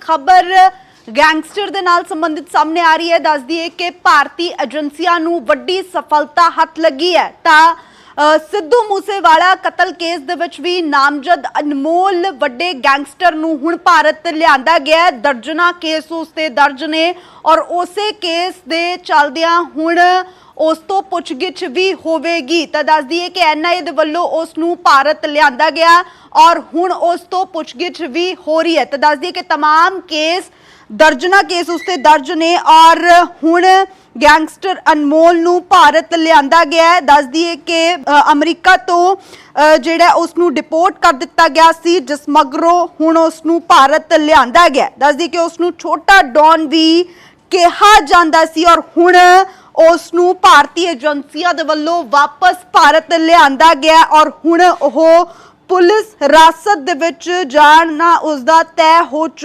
ਖਬਰ ਗੈਂਗਸਟਰ ਦੇ ਨਾਲ ਸੰਬੰਧਿਤ ਸਾਹਮਣੇ ਆ ਰਹੀ ਹੈ। ਦੱਸਦੀ ਹੈ ਕਿ ਭਾਰਤੀ ਏਜੰਸੀਆਂ ਨੂੰ ਵੱਡੀ ਸਫਲਤਾ ਹੱਥ ਲੱਗੀ ਹੈ। ਤਾਂ ਸਿੱਧੂ ਮੂਸੇਵਾਲਾ ਕਤਲ ਕੇਸ ਦੇ ਵਿੱਚ ਵੀ ਨਾਮਜ਼ਦ ਅਨਮੋਲ ਵੱਡੇ ਗੈਂਗਸਟਰ ਨੂੰ ਹੁਣ ਭਾਰਤ ਲਿਆਂਦਾ ਗਿਆ ਹੈ। ਦਰਜਨਾ ਕੇਸ ਉਸ ਤੇ ਦਰਜ ਨੇ ਔਰ ਉਸੇ ਕੇਸ ਦੇ ਚੱਲਦਿਆਂ ਹੁਣ ਉਸ ਤੋਂ ਪੁੱਛਗਿੱਛ ਵੀ ਹੋਵੇਗੀ। ਤਾਂ ਦੱਸਦੀ ਹੈ ਕਿ ਐਨਆਈਏ ਦੇ ਵੱਲੋਂ ਉਸ ਨੂੰ ਭਾਰਤ ਲਿਆਂਦਾ ਗਿਆ ਔਰ ਹੁਣ ਉਸ ਤੋਂ ਪੁੱਛਗਿੱਛ ਵੀ ਹੋ ਰਹੀ ਹੈ ਤਾਂ ਦੱਸਦੀ ਹੈ ਕਿ तमाम ਕੇਸ ਦਰਜਨਾ ਕੇਸ ਉਸ ਤੇ ਦਰਜ ਨੇ ਔਰ ਹੁਣ ਗੈਂਗਸਟਰ ਅਨਮੋਲ ਨੂੰ ਭਾਰਤ ਲਿਆਂਦਾ ਗਿਆ ਹੈ ਦੱਸਦੀ ਹੈ ਕਿ ਅ, ਅਮਰੀਕਾ ਤੋਂ ਅ, ਜਿਹੜਾ ਉਸ ਨੂੰ ਡਿਪੋਰਟ ਕਰ ਦਿੱਤਾ ਗਿਆ ਸੀ ਜਿਸ ਮਗਰੋਂ ਹੁਣ ਉਸ ਨੂੰ ਭਾਰਤ ਲਿਆਂਦਾ ਗਿਆ ਹੈ। ਦੱਸਦੀ ਹੈ ਕਿ ਉਸ ਨੂੰ ਛੋਟਾ ਡੌਨ ਵੀ ਕਿਹਾ ਜਾਂਦਾ ਸੀ ਔਰ ਹੁਣ ਉਸ ਨੂੰ ਭਾਰਤੀ ਏਜੰਸੀਆਂ ਦੇ ਵੱਲੋਂ ਵਾਪਸ ਭਾਰਤ ਲਿਆਂਦਾ ਗਿਆ ਔਰ ਹੁਣ ਉਹ ਪੁਲਿਸ ਹਿਰਾਸਤ ਦੇ ਵਿੱਚ ਜਾਣਾ ਉਸ ਦਾ ਤੈਅ ਹੋ ਚੁੱਕਾ